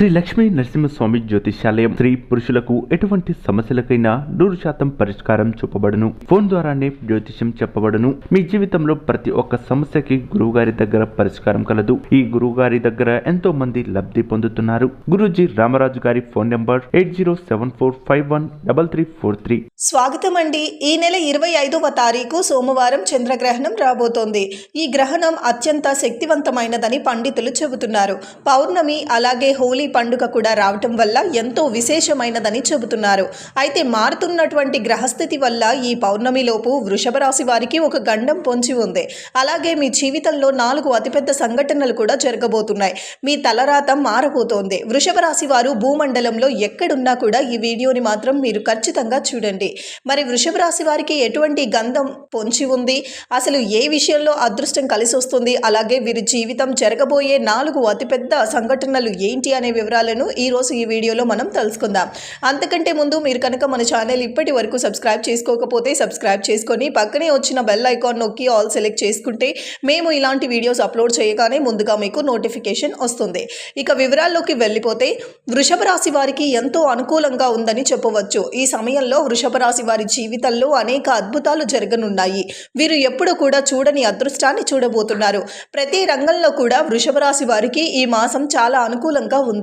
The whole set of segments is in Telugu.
శ్రీ లక్ష్మీ నరసింహస్వామి జ్యోతిష్యాలయం స్త్రీ పురుషులకు ఎటువంటి సమస్యలకైనా నూరు శాతం పరిష్కారం చూపబడును. ఫోన్ ద్వారానే జ్యోతిష్యం చెప్పబడును. మీ జీవితంలో ప్రతి ఒక్క సమస్యకి గురువు గారి దగ్గర పరిష్కారం కలదు. ఈ గురువు గారి దగ్గర ఎంతో మంది లబ్ధి పొందుతున్నారు. Guruji Ramaraju garu phone number eight zero seven four five one double three four three. స్వాగతం అండి ఈ నెల ఇరవై ఐదవ తారీఖు సోమవారం చంద్రగ్రహణం రాబోతోంది. ఈ గ్రహణం అత్యంత శక్తివంతమైనదని పండితులు చెబుతున్నారు. పౌర్ణమి అలాగే హోలీ పండుగ కూడా రావటం వల్ల ఎంతో విశేషమైనదని చెబుతున్నారు. అయితే మారుతున్నటువంటి గ్రహస్థితి వల్ల ఈ పౌర్ణమిలోపు వృషభ రాశి వారికి ఒక గండం పొంచి ఉంది. అలాగే మీ జీవితంలో నాలుగు అతిపెద్ద సంఘటనలు కూడా జరగబోతున్నాయి. మీ తలరాత మారబోతోంది. వృషభ రాశి వారు భూమండలంలో ఎక్కడున్నా కూడా ఈ వీడియోని మాత్రం మీరు ఖచ్చితంగా చూడండి. మరి వృషభ రాశి వారికి ఎటువంటి గంధం పొంచి ఉంది? అసలు ఏ విషయంలో అదృష్టం కలిసి వస్తుంది అలాగే వీరి జీవితం జరగబోయే నాలుగు అతిపెద్ద సంఘటనలు ఏంటి అనేవి వివరాలను ఈరోజు ఈ వీడియోలో మనం తెలుసుకుందాం. అంతకంటే ముందు మీరు కనుక మన ఛానల్ ఇప్పటి వరకు సబ్స్క్రైబ్ చేసుకోకపోతే సబ్స్క్రైబ్ చేసుకొని పక్కనే వచ్చిన బెల్ ఐకాన్ నొక్కి ఆల్ సెలెక్ట్ చేసుకుంటే మేము ఇలాంటి వీడియోస్ అప్లోడ్ చేయగానే ముందుగా మీకు నోటిఫికేషన్ వస్తుంది. ఇక వివరాల్లోకి వెళ్ళిపోతే వృషభ రాశి వారికి ఎంతో అనుకూలంగా ఉందని చెప్పవచ్చు. ఈ సమయంలో వృషభ రాశి వారి జీవితంలో అనేక అద్భుతాలు జరగనున్నాయి. వీరు ఎప్పుడు కూడా చూడని అదృష్టాన్ని చూడబోతున్నారు. ప్రతి రంగంలో కూడా వృషభ రాశి వారికి ఈ మాసం చాలా అనుకూలంగా ఉంది.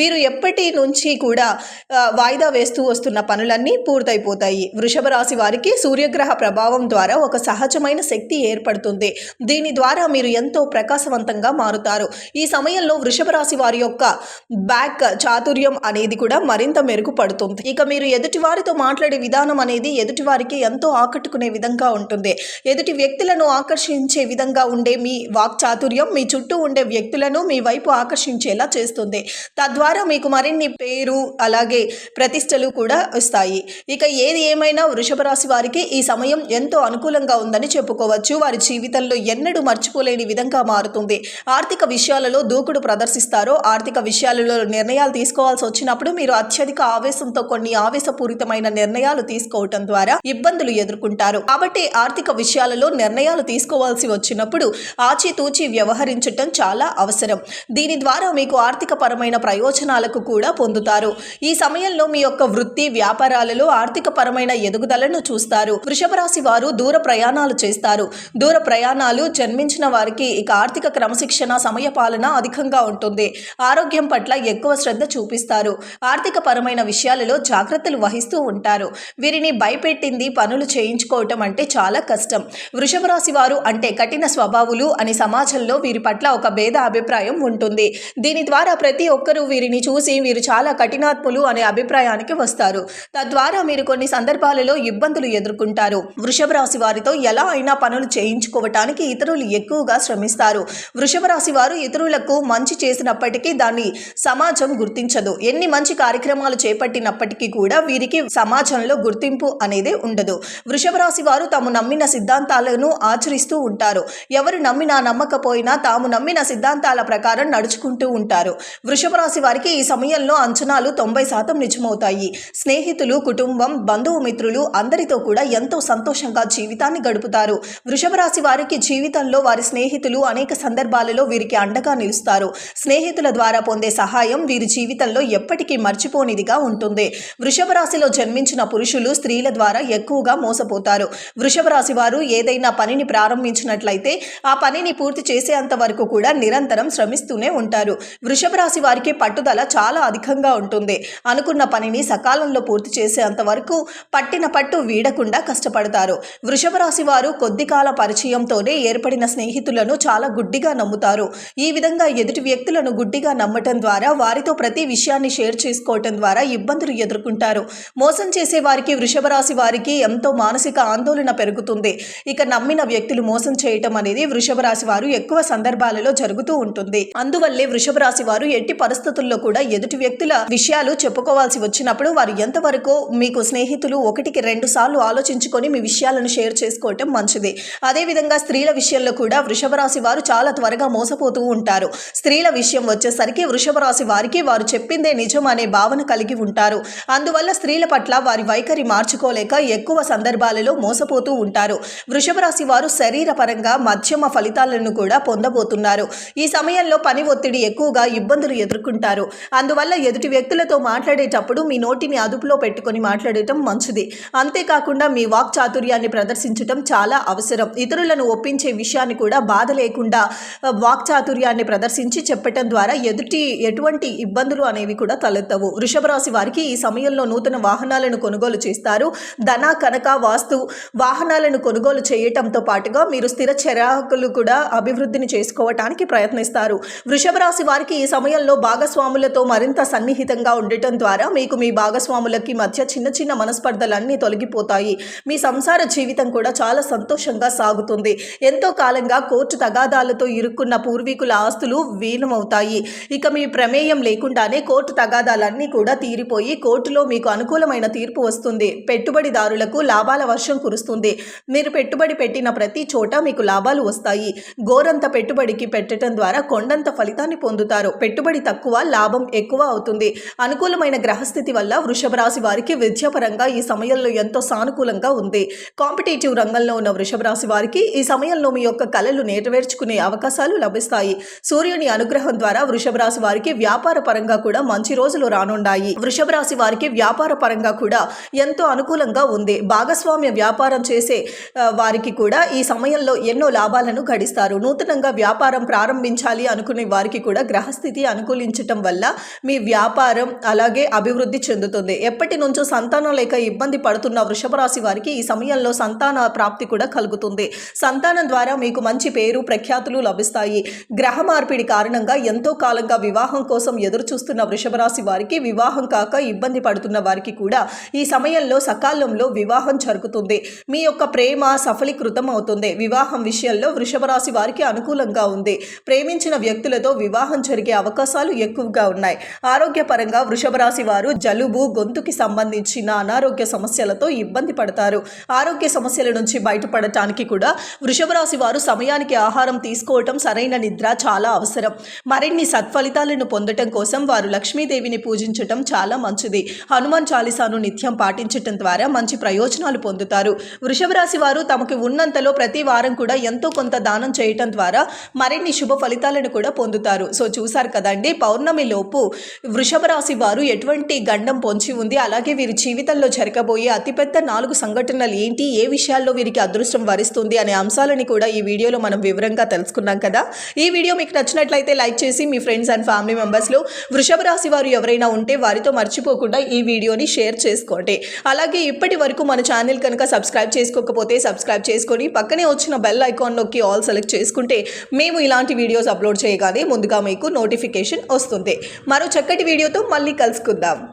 వీరు ఎప్పటి నుంచి కూడా వాయిదా వేస్తూ వస్తున్న పనులన్నీ పూర్తయిపోతాయి. వృషభ రాశి వారికి సూర్యగ్రహ ప్రభావం ద్వారా ఒక సహజమైన శక్తి ఏర్పడుతుంది. దీని ద్వారా మీరు ఎంతో ప్రకాశవంతంగా మారుతారు. ఈ సమయంలో వృషభ రాశి వారి యొక్క బ్యాక్ చాతుర్యం అనేది కూడా మరింత మెరుగుపడుతుంది. ఇక మీరు ఎదుటి వారితో మాట్లాడే విధానం అనేది ఎదుటి వారికి ఎంతో ఆకట్టుకునే విధంగా ఉంటుంది. ఎదుటి వ్యక్తులను ఆకర్షించే విధంగా ఉండే మీ వాక్ చాతుర్యం మీ చుట్టూ ఉండే వ్యక్తులను మీ వైపు ఆకర్షించేలా చేస్తుంది. తద్వారా మీకు మరిన్ని పేరు అలాగే ప్రతిష్టలు కూడా వస్తాయి. ఇక ఏది ఏమైనా వృషభ రాశి వారికి ఈ సమయం ఎంతో అనుకూలంగా ఉందని చెప్పుకోవచ్చు. వారి జీవితంలో ఎన్నడూ మర్చిపోలేని విధంగా మారుతుంది. ఆర్థిక విషయాలలో దూకుడు ప్రదర్శిస్తారో ఆర్థిక విషయాలలో నిర్ణయాలు తీసుకోవాల్సి వచ్చినప్పుడు మీరు అత్యధిక ఆవేశంతో కొన్ని ఆవేశపూరితమైన నిర్ణయాలు తీసుకోవటం ద్వారా ఇబ్బందులు ఎదుర్కొంటారు. కాబట్టి ఆర్థిక విషయాలలో నిర్ణయాలు తీసుకోవాల్సి వచ్చినప్పుడు ఆచితూచి వ్యవహరించటం చాలా అవసరం. దీని ద్వారా మీకు ఆర్థిక పరమైన ప్రయోజనాలకు కూడా పొందుతారు. ఈ సమయంలో మీ యొక్క వృత్తి వ్యాపారాలలో ఆర్థిక పరమైన ఎదుగుదలను చూస్తారు. వృషభ రాశి వారు దూర ప్రయాణాలు చేస్తారు. దూర ప్రయాణాలు జన్మించిన వారికి ఇక ఆర్థిక క్రమశిక్షణ సమయపాలన అధికంగా ఉంటుంది. ఆరోగ్యం పట్ల ఎక్కువ శ్రద్ధ చూపిస్తారు. ఆర్థిక పరమైన విషయాలలో జాగ్రత్తలు వహిస్తూ ఉంటారు. వీరిని భయపెట్టింది పనులు చేయించుకోవటం అంటే చాలా కష్టం. వృషభ రాశి వారు అంటే కఠిన స్వభావులు అని సమాజంలో వీరి పట్ల ఒక భేద అభిప్రాయం ఉంటుంది. దీని ద్వారా ప్రతి ఒక్కరూ వీరిని చూసి వీరు చాలా కఠినాత్ములు అనే అభిప్రాయానికి వస్తారు. తద్వారా మీరు కొన్ని సందర్భాలలో ఇబ్బందులు ఎదుర్కొంటారు. వృషభ రాశి వారితో ఎలా అయినా పనులు చేయించుకోవటానికి ఇతరులు ఎక్కువగా శ్రమిస్తారు. వృషభ రాశి వారు ఇతరులకు మంచి చేసినప్పటికీ దాన్ని సమాజం గుర్తించదు. ఎన్ని మంచి కార్యక్రమాలు చేపట్టినప్పటికీ కూడా వీరికి సమాజంలో గుర్తింపు అనేది ఉండదు. వృషభ రాశి వారు తాము నమ్మిన సిద్ధాంతాలను ఆచరిస్తూ ఉంటారు. ఎవరు నమ్మినా నమ్మకపోయినా తాము నమ్మిన సిద్ధాంతాల ప్రకారం నడుచుకుంటూ ఉంటారు. వృషభ రాశి వారికి ఈ సమయంలో అంచనాలు తొంభై శాతం నిజమవుతాయి. స్నేహితులు కుటుంబం బంధువు మిత్రులు అందరితో కూడా ఎంతో సంతోషంగా జీవితాన్ని గడుపుతారు. వృషభ రాశి వారికి జీవితంలో వారి స్నేహితులు అనేక సందర్భాలలో వీరికి అండగా నిలుస్తారు. స్నేహితుల ద్వారా పొందే సహాయం వీరి జీవితంలో ఎప్పటికీ మర్చిపోనిదిగా ఉంటుంది. వృషభ రాశిలో జన్మించిన పురుషులు స్త్రీల ద్వారా ఎక్కువగా మోసపోతారు. వృషభ రాశి వారు ఏదైనా పనిని ప్రారంభించినట్లయితే ఆ పనిని పూర్తి చేసేంత వరకు కూడా నిరంతరం శ్రమిస్తూనే ఉంటారు. వృషభ రాశి వారికి పట్టుదల చాలా అధికంగా ఉంటుంది. అనుకున్న పనిని సకాలంలో పూర్తి చేసేంత వరకు పట్టిన పట్టు వీడకుండా కష్టపడతారు. వృషభ రాశి వారు కొద్ది కాల పరిచయంతోనే ఏర్పడిన స్నేహితులను చాలా గుడ్డిగా నమ్ముతారు. ఈ విధంగా ఎదుటి వ్యక్తులను గుడ్డిగా నమ్మటం ద్వారా వారితో ప్రతి విషయాన్ని షేర్ చేసుకోవటం ద్వారా ఇబ్బందులు ఎదుర్కొంటారు. మోసం చేసే వారికి వృషభ రాశి వారికి ఎంతో మానసిక ఆందోళన పెరుగుతుంది. ఇక నమ్మిన వ్యక్తులు మోసం చేయటం అనేది వృషభ రాశి వారు ఎక్కువ సందర్భాలలో జరుగుతూ ఉంటుంది. అందువల్లే వృషభ రాశి వారు ఎట్టి పరిస్థితుల్లో కూడా ఎదుటి వ్యక్తుల విషయాలు చెప్పుకోవాల్సి వచ్చినప్పుడు వారు ఎంతవరకు మీకు స్నేహితులు ఒకటికి రెండు సార్లు ఆలోచించుకొని మీ విషయాలను షేర్ చేసుకోవటం మంచిది. అదేవిధంగా స్త్రీల విషయంలో కూడా వృషభ రాశి వారు చాలా త్వరగా మోసపోతూ ఉంటారు. స్త్రీల విషయం వచ్చేసరికి వృషభ రాశి వారికి వారు చెప్పిందే నిజం అనే భావన కలిగి ఉంటారు. అందువల్ల స్త్రీల పట్ల వారి వైఖరి మార్చుకోలేక ఎక్కువ సందర్భాలలో మోసపోతూ ఉంటారు. వృషభ రాశి వారు శరీరపరంగా మధ్యమ ఫలితాలను కూడా పొందబోతున్నారు. ఈ సమయంలో పని ఒత్తిడి ఎక్కువగా ఇబ్బందులు ఎదురు ఎదుర్కొంటారు. అందువల్ల ఎదుటి వ్యక్తులతో మాట్లాడేటప్పుడు మీ నోటిని అదుపులో పెట్టుకొని మాట్లాడటం మంచిది. అంతేకాకుండా మీ వాక్ చాతుర్యాన్ని ప్రదర్శించటం చాలా అవసరం. ఇతరులను ఒప్పించే విషయాన్ని కూడా బాధ లేకుండా వాక్ చాతుర్యాన్ని ప్రదర్శించి చెప్పటం ద్వారా ఎదుటి ఎటువంటి ఇబ్బందులు అనేవి కూడా తలెత్తవు. వృషభ రాశి వారికి ఈ సమయంలో నూతన వాహనాలను కొనుగోలు చేస్తారు. ధన కనక వాస్తు వాహనాలను కొనుగోలు చేయటంతో పాటుగా మీరు స్థిర చరాకులు కూడా అభివృద్ధిని చేసుకోవటానికి ప్రయత్నిస్తారు. వృషభ రాశి వారికి ఈ సమయంలో భాగస్వాములతో మరింత సన్నిహితంగా ఉండటం ద్వారా మీకు మీ భాగస్వాములకి మధ్య చిన్న చిన్న మనస్పర్ధలన్నీ తొలగిపోతాయి. మీ సంసార జీవితం కూడా చాలా సంతోషంగా సాగుతుంది. ఎంతో కాలంగా కోర్టు తగాదాలతో ఇరుక్కున్న పూర్వీకుల ఆస్తులు వీలమవుతాయి ఇక మీ ప్రమేయం లేకుండానే కోర్టు తగాదాలన్నీ కూడా తీరిపోయి కోర్టులో మీకు అనుకూలమైన తీర్పు వస్తుంది. పెట్టుబడిదారులకు లాభాల వర్షం కురుస్తుంది. మీరు పెట్టుబడి పెట్టిన ప్రతి చోట మీకు లాభాలు వస్తాయి. గోరంత పెట్టుబడికి పెట్టడం ద్వారా కొండంత ఫలితాన్ని పొందుతారు. పెట్టుబడి తక్కువ లాభం ఎక్కువ అవుతుంది. అనుకూలమైన గ్రహస్థితి వల్ల వృషభ రాశి వారికి విద్యాపరంగా ఈ సమయంలో ఎంతో సానుకూలంగా ఉంది. కాంపిటేటివ్ రంగంలో ఉన్న వృషభ రాశి వారికి ఈ సమయంలో మీ యొక్క కళలు నెరవేర్చుకునే అవకాశాలు లభిస్తాయి. సూర్యుని అనుగ్రహం ద్వారా వృషభ రాశి వారికి వ్యాపార పరంగా కూడా మంచి రోజులు రానున్నాయి. వృషభ రాశి వారికి వ్యాపార పరంగా కూడా ఎంతో అనుకూలంగా ఉంది. భాగస్వామ్య వ్యాపారం చేసే వారికి కూడా ఈ సమయంలో ఎన్నో లాభాలను గడిస్తారు. నూతనంగా వ్యాపారం ప్రారంభించాలి అనుకునే వారికి కూడా గ్రహస్థితి అనుకూలించటం వల్ల మీ వ్యాపారం అలాగే అభివృద్ధి చెందుతుంది. ఎప్పటి నుంచో సంతానం లేక ఇబ్బంది పడుతున్న వృషభ రాశి వారికి ఈ సమయంలో సంతాన ప్రాప్తి కూడా కలుగుతుంది. సంతానం ద్వారా మీకు మంచి పేరు ప్రఖ్యాతులు లభిస్తాయి. గ్రహ మార్పిడి కారణంగా ఎంతో కాలంగా వివాహం కోసం ఎదురు చూస్తున్న వృషభ రాశి వారికి వివాహం కాక ఇబ్బంది పడుతున్న వారికి కూడా ఈ సమయంలో సకాలంలో వివాహం జరుగుతుంది. మీ యొక్క ప్రేమ సఫలీకృతం అవుతుంది. వివాహం విషయంలో వృషభ రాశి వారికి అనుకూలంగా ఉంది. ప్రేమించిన వ్యక్తులతో వివాహం జరిగే అవకాశాలు ఎక్కువగా ఉన్నాయి. ఆరోగ్యపరంగా వృషభ రాశి వారు జలుబు గొంతుకి సంబంధించిన అనారోగ్య సమస్యలతో ఇబ్బంది పడతారు. ఆరోగ్య సమస్యల నుంచి బయటపడటానికి కూడా వృషభ రాశి వారు సమయానికి ఆహారం తీసుకోవటం సరైన నిద్ర చాలా అవసరం. మరిన్ని సత్ఫలితాలను పొందటం కోసం వారు లక్ష్మీదేవిని పూజించటం చాలా మంచిది. హనుమాన్ చాలీసాను నిత్యం పాటించటం ద్వారా మంచి ప్రయోజనాలు పొందుతారు. వృషభ రాశి వారు తమకు ఉన్నంతలో ప్రతి వారం కూడా ఎంతో కొంత దానం చేయటం ద్వారా మరిన్ని శుభ ఫలితాలను కూడా పొందుతారు. సో చూసారు కదండి పౌర్ణమి లోపు వృషభ రాశి వారు ఎటువంటి గండం పొంచి ఉంది? అలాగే వీరి జీవితంలో జరగబోయే అతిపెద్ద నాలుగు సంఘటనలు ఏంటి? ఏ విషయాల్లో వీరికి అదృష్టం వరిస్తుంది? అనే అంశాలని కూడా ఈ వీడియోలో మనం వివరంగా తెలుసుకున్నాం కదా. ఈ వీడియో మీకు నచ్చినట్లయితే లైక్ చేసి మీ ఫ్రెండ్స్ అండ్ ఫ్యామిలీ మెంబర్స్లో వృషభ రాశి వారు ఎవరైనా ఉంటే వారితో మర్చిపోకుండా ఈ వీడియోని షేర్ చేసుకోండి. అలాగే ఇప్పటి వరకు మన ఛానల్ కనుక సబ్స్క్రైబ్ చేసుకోకపోతే సబ్స్క్రైబ్ చేసుకొని పక్కనే వచ్చిన బెల్ ఐకాన్ నొక్కి ఆల్ సెలెక్ట్ చేసుకుంటే మేము ఇలాంటి వీడియోస్ అప్లోడ్ చేయగానే ముందుగా మీకు నోటిఫికేషన్ వస్తుంది. మరో చక్కటి వీడియోతో మళ్ళీ కలుసుకుందాం.